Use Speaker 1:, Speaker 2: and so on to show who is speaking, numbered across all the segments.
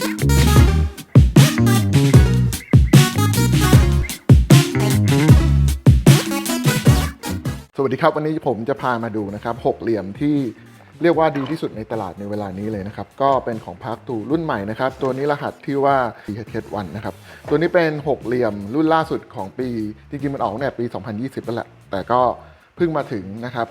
Speaker 1: สวัสดีครับ วันนี้ผมจะพามาดูนะครับหกเหลี่ยมที่เรียกว่าดีที่สุดในตลาดในเวลานี้เลยนะครับ ก็เป็นของพาร์คตูรุ่นใหม่นะครับ ตัวนี้รหัสที่ว่า CH1 นะครับ ตัวนี้เป็นหกเหลี่ยมรุ่นล่าสุดของปี จริงๆมันออกเนี่ยปี 2020แล้วแหละแต่ก็เพิ่งมาถึงนะครับ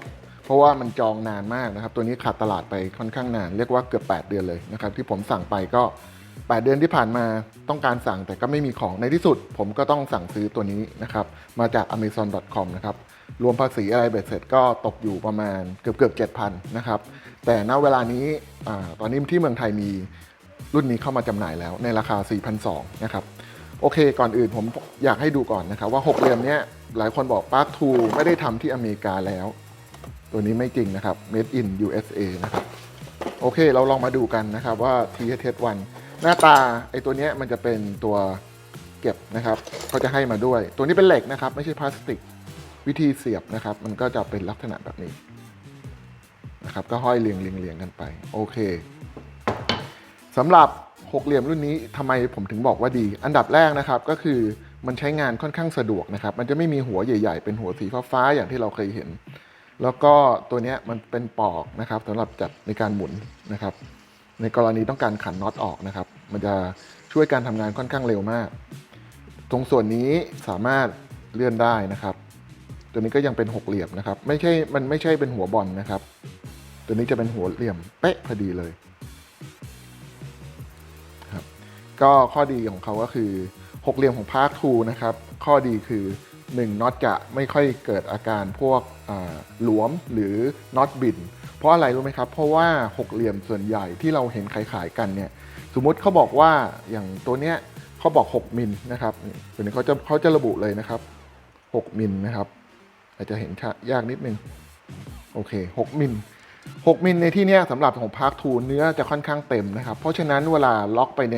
Speaker 1: เพราะว่ามันจองนานมากนะครับ ตัวนี้ขาดตลาดไปค่อนข้างนาน เรียกว่าเกือบ 8 เดือนเลยนะครับ ที่ผมสั่งไปก็ 8 เดือนที่ผ่านมาต้องการสั่งแต่ก็ไม่มีของในที่สุด ผมก็ต้องสั่งซื้อตัวนี้นะครับ มาจาก amazon.com นะครับ รวมภาษีอะไรเบ็ดเสร็จก็ตกอยู่ประมาณเกือบเกือบเจ็ดพันนะครับ แต่ณเวลานี้อตอนนี้ที่เมืองไทยมีรุ่นนี้เข้ามาจำหน่ายแล้วในราคา 4,200นะครับโอเค ก่อนอื่นผมอยากให้ดูก่อนนะครับว่า 6 เหลี่ยมเนี้ยหลายคนบอก Park 2ไม่ได้ทำที่อเมริกาแล้ว ตัวนี้ไม่จริงนะครับ made in USA นะครับ โอเค เราลองมาดูกันนะครับว่า TH1 หน้าตาไอ้ตัวนี้มันจะเป็นตัวเก็บนะครับเขาจะให้มาด้วย ตัวนี้เป็นเหล็กนะครับ ไม่ใช่พลาสติก วิธีเสียบนะครับ มันก็จะเป็นลักษณะแบบนี้นะครับ ก็ห้อยเรียงเรียงเรียงกันไป โอเคสำหรับหกเหลี่ยมรุ่นนี้ทำไมผมถึงบอกว่าดี อันดับแรกนะครับก็คือมันใช้งานค่อนข้างสะดวกนะครับ มันจะไม่มีหัวใหญ่ ๆ เป็นหัวสีฟ้าๆอย่างที่เราเคยเห็น แล้วก็ตัวนี้มันเป็นปอกนะครับสำหรับจัดในการหมุนนะครับ ในกรณีต้องการขันน็อตออกนะครับ มันจะช่วยการทำงานค่อนข้างเร็วมาก ตรงส่วนนี้สามารถเลื่อนได้นะครับ ตัวนี้ก็ยังเป็นหกเหลี่ยมนะครับ ไม่ใช่มันไม่ใช่เป็นหัวบอลนะครับ ตัวนี้จะเป็นหัวเหลี่ยมเป๊ะพอดีเลยครับก็ข้อดีของเขาก็คือหกเหลี่ยมของพาร์ททูนะครับ ข้อดีคือ 1น็อตจะไม่ค่อยเกิดอาการพวกหลวมหรือน็อตบินเพราะอะไรรู้ไหมครับ เพราะว่าหกเหลี่ยมส่วนใหญ่ที่เราเห็นขายๆกันเนี่ยสมมุติเขาบอกว่าอย่างตัวเนี้ยเขาบอก 6มิลนะครับตัวนี้เขาจะเขาจะระบุเลยนะครับ 6มิลนะครับ อาจจะเห็นยากนิดนึงโอเค6มิล6มิลในที่เนี้ยสำหรับของพาร์คทูเนื้อจะค่อนข้างเต็มนะครับ เพราะฉะนั้นเวลาล็อกไปใน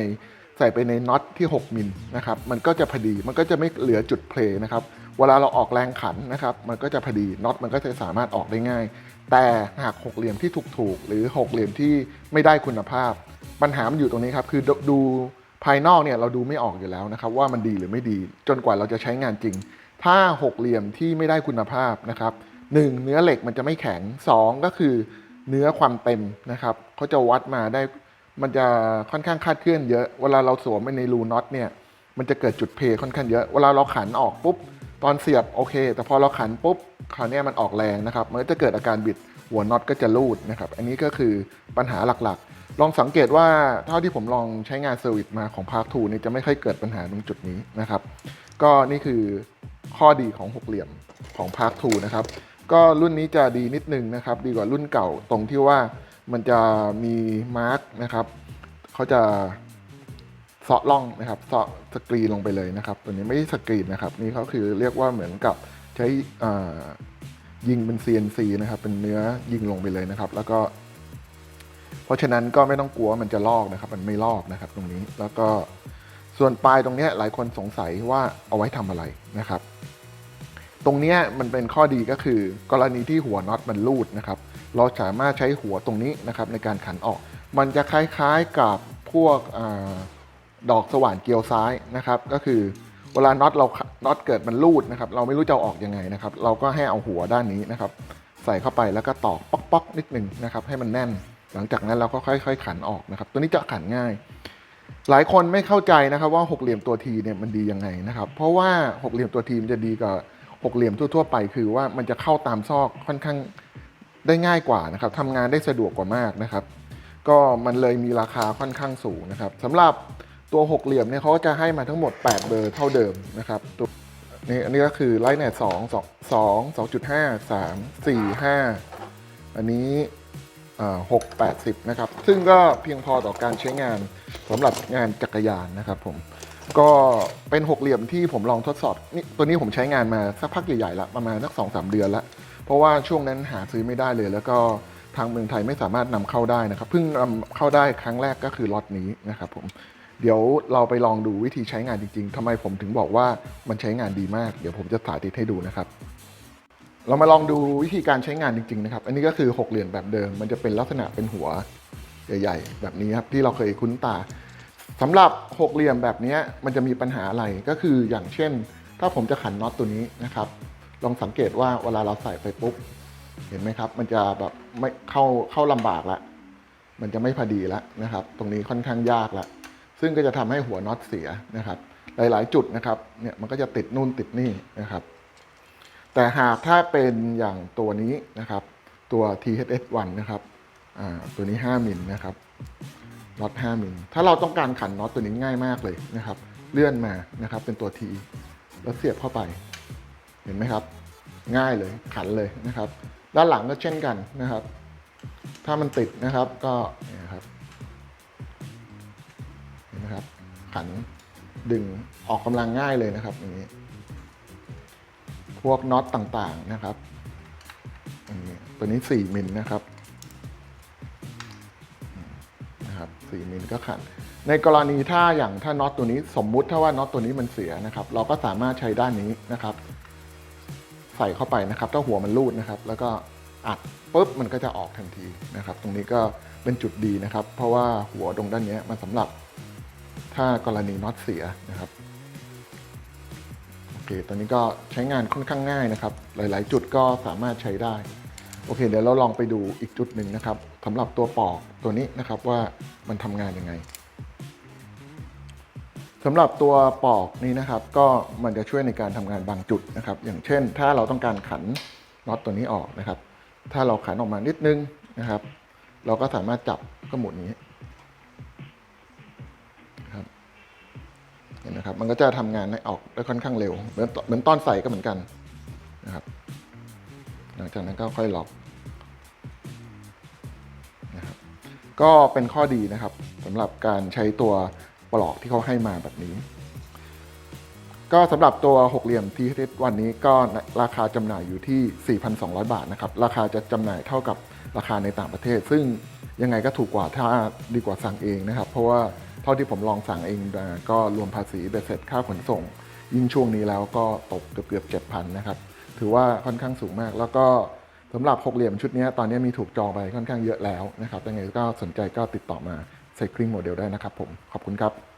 Speaker 1: ใส่ไปในน็อตที่ 6 มิลนะครับมันก็จะพอดีมันก็จะไม่เหลือจุดเพลย์นะครับเวลาเราออกแรงขันนะครับมันก็จะพอดีน็อตมันก็จะสามารถออกได้ง่าย แต่หากหกเหลี่ยมที่ถูกๆหรือหกเหลี่ยมที่ไม่ได้คุณภาพ ปัญหามันอยู่ตรงนี้ครับคือดูดูภายนอกเนี่ยเราดูไม่ออกอยู่แล้วนะครับว่ามันดีหรือไม่ดี จนกว่าเราจะใช้งานจริง ถ้าหกเหลี่ยมที่ไม่ได้คุณภาพนะครับหนึ่งเนื้อเหล็กมันจะไม่แข็งสองก็คือเนื้อความเต็มนะครับเขาจะวัดมาได้ มันจะค่อนข้างคาดเคลื่อนเยอะ เวลาเราสวมไปในรูน็อตเนี่ย มันจะเกิดจุดเพค่อนข้างเยอะ เวลาเราขันออกปุ๊บ ตอนเสียบโอเค แต่พอเราขันปุ๊บ คราวเนี้ยมันออกแรงนะครับ มันก็จะเกิดอาการบิดหัวน็อตก็จะรูดนะครับ อันนี้ก็คือปัญหาหลักๆ ลองสังเกตว่าเท่าที่ผมลองใช้งานเซอร์วิสมาของ Park 2เนี่จะไม่ค่อยเกิดปัญหาตรงจุดนี้นะครับ ก็นี่คือข้อดีของหกเหลี่ยมของ Park 2นะครับ ก็รุ่นนี้จะดีนิดนึงนะครับ ดีกว่ารุ่นเก่าตรงที่ว่า มันจะมีมาร์กนะครับเขาจะเซาะล่องนะครับเซาะสกรีนลงไปเลยนะครับ ตัวนี้ไม่ใช่สกรีนนะครับ นี่เขาคือเรียกว่าเหมือนกับใช้ยิงเป็น CNC นะครับ เป็นเนื้อยิงลงไปเลยนะครับ แล้วก็ เพราะฉะนั้นก็ไม่ต้องกลัวมันจะลอกนะครับ มันไม่ลอกนะครับ ตรงนี้แล้วก็ส่วนปลายตรงนี้หลายคนสงสัยว่าเอาไว้ทำอะไรนะครับ ตรงนี้มันเป็นข้อดีก็คือ กรณีที่หัวน็อตมันรูดนะครับ เราสามารถใช้หัวตรงนี้นะครับในการขันออก มันจะคล้ายๆกับพวกอดอกสว่านเกลียวซ้ายนะครับ ก็คือเวลาน็อตเราน็อตเกิดมันรูดนะครับ เราไม่รู้จะออกยังไงนะครับ เราก็ให้เอาหัวด้านนี้นะครับ ใส่เข้าไปแล้วก็ตอกป๊อกๆนิดหนึงนะครับ ให้มันแน่น หลังจากนั้นเราก็ค่อย ๆ ขันออกนะครับ ตัวนี้จะขันง่าย หลายคนไม่เข้าใจนะครับว่าหกเหลี่ยมตัวทีเนี่ยมันดียังไงนะครับ เพราะว่าหกเหลี่ยมตัวทีมนจะดีกว่าหกเหลี่ยมทั่วๆไป คือว่ามันจะเข้าตามซอกค่อนข้าง ได้ง่ายกว่านะครับทำงานได้สะดวกกว่ามากนะครับ ก็มันเลยมีราคาค่อนข้างสูงนะครับสำหรับตัวหกเหลี่ยมเนี่ยเขาก็จะให้มาทั้งหมด 8 เบอร์เท่าเดิมนะครับตัวนี่อันนี้ก็คือไลท์เนตสองสองสองสองจุดห้าสามสี่ห้าอันนี้หกแปดสิบนะครับ ซึ่งก็เพียงพอต่อการใช้งานสำหรับงานจักรยานนะครับผมก็เป็นหกเหลี่ยมที่ผมลองทดสอบนี่ตัวนี้ผมใช้งานมาสักพักใหญ่ๆละประมาณสักสองสามเดือนละ ราะว่าช่วงนั้นหาซื้อไม่ได้เลย แล้วก็ทางเมืองไทยไม่สามารถนำเข้าได้นะครับเพิ่งนำเข้าได้ครั้งแรกก็คือล็อตนี้นะครับผมเดี๋ยวเราไปลองดูวิธีใช้งานจริงๆทำไมผมถึงบอกว่ามันใช้งานดีมาก เดี๋ยวผมจะสาธิตให้ดูนะครับ เรามาลองดูวิธีการใช้งานจริงๆนะครับ อันนี้ก็คือหกเหลี่ยมแบบเดิม มันจะเป็นลักษณะเป็นหัวใหญ่ ๆ แบบนี้ครับที่เราเคยคุ้นตาสำหรับหกเหลี่ยมแบบนี้มันจะมีปัญหาอะไรก็คืออย่างเช่น ถ้าผมจะขันน็อตตัวนี้นะครับ ลองสังเกตว่าเวลาเราใส่ไปปุ๊บ เห็นไหมครับ มันจะแบบไม่เข้าเข้าลำบากละ มันจะไม่พอดีแล้วนะครับ ตรงนี้ค่อนข้างยากละ ซึ่งก็จะทำให้หัวน็อตเสียนะครับ หลาย ๆ จุดนะครับ เนี่ยมันก็จะติดนู่นติดนี่นะครับ แต่หากถ้าเป็นอย่างตัวนี้นะครับ ตัว THS1 นะครับตัวนี้ 5มิลนะครับน็อต5มิลถ้าเราต้องการขันน็อตตัวนี้ง่ายมากเลยนะครับ เลื่อนมานะครับ เป็นตัว T แล้วเสียบเข้าไป เห็นไหมครับ ง่ายเลยขันเลยนะครับ ด้านหลังก็เช่นกันนะครับ ถ้ามันติดนะครับก็เนี่ยครับเห็นไหมครับ ขันดึงออกกำลังง่ายเลยนะครับอย่างนี้ พวกน็อตต่างๆนะครับอันนี้ตัวนี้ 4มิลนะครับนะครับ4มิลก็ขันในกรณีถ้าอย่างถ้าน็อตตัวนี้สมมุติถ้าว่าน็อตตัวนี้มันเสียนะครับ เราก็สามารถใช้ด้านนี้นะครับ ใส่เข้าไปนะครับ ถ้าหัวมันรูดนะครับ แล้วก็อัดปุ๊บมันก็จะออกทันทีนะครับ ตรงนี้ก็เป็นจุดดีนะครับ เพราะว่าหัวตรงด้านนี้มันสำหรับถ้ากรณีน็อตเสียนะครับโอเคตอนนี้ก็ใช้งานค่อนข้างง่ายนะครับ หลาย ๆ จุดก็สามารถใช้ได้ โอเค เดี๋ยวเราลองไปดูอีกจุดหนึ่งนะครับสำหรับตัวปอกตัวนี้นะครับว่ามันทำงานยังไง สำหรับตัวปอกนี้นะครับก็มันจะช่วยในการทำงานบางจุดนะครับ อย่างเช่น ถ้าเราต้องการขันน็อตตัวนี้ออกนะครับ ถ้าเราขันออกมานิดนึงนะครับ เราก็สามารถจับก็หมุนนี้นะครับเห็นนะครับ มันก็จะทำงานได้ออกได้ค่อนข้างเร็วเหมือนเหมือนตอนใส่ก็เหมือนกันนะครับ หลังจากนั้นก็ค่อยล็อกนะครับก็เป็นข้อดีนะครับสำหรับการใช้ตัว ปลอกที่เขาให้มาแบบนี้ ก็สำหรับตัวหกเหลี่ยมที่วันนี้ก็ราคาจำหน่ายอยู่ที่ 4,200 บาทนะครับ ราคาจะจำหน่ายเท่ากับราคาในต่างประเทศ ซึ่งยังไงก็ถูกกว่าถ้าดีกว่าสั่งเองนะครับ เพราะว่าเท่าที่ผมลองสั่งเองมาก็รวมภาษีเบ็ดเสร็จค่าขนส่ง ยิ่งช่วงนี้แล้วก็ตกเกือบเกือบเจ็ดพันนะครับ ถือว่าค่อนข้างสูงมาก แล้วก็สำหรับหกเหลี่ยมชุดนี้ตอนนี้มีถูกจองไปค่อนข้างเยอะแล้วนะครับยังไงก็สนใจก็ติดต่อมา ไซคลิงโมเดลได้นะครับผม ขอบคุณครับ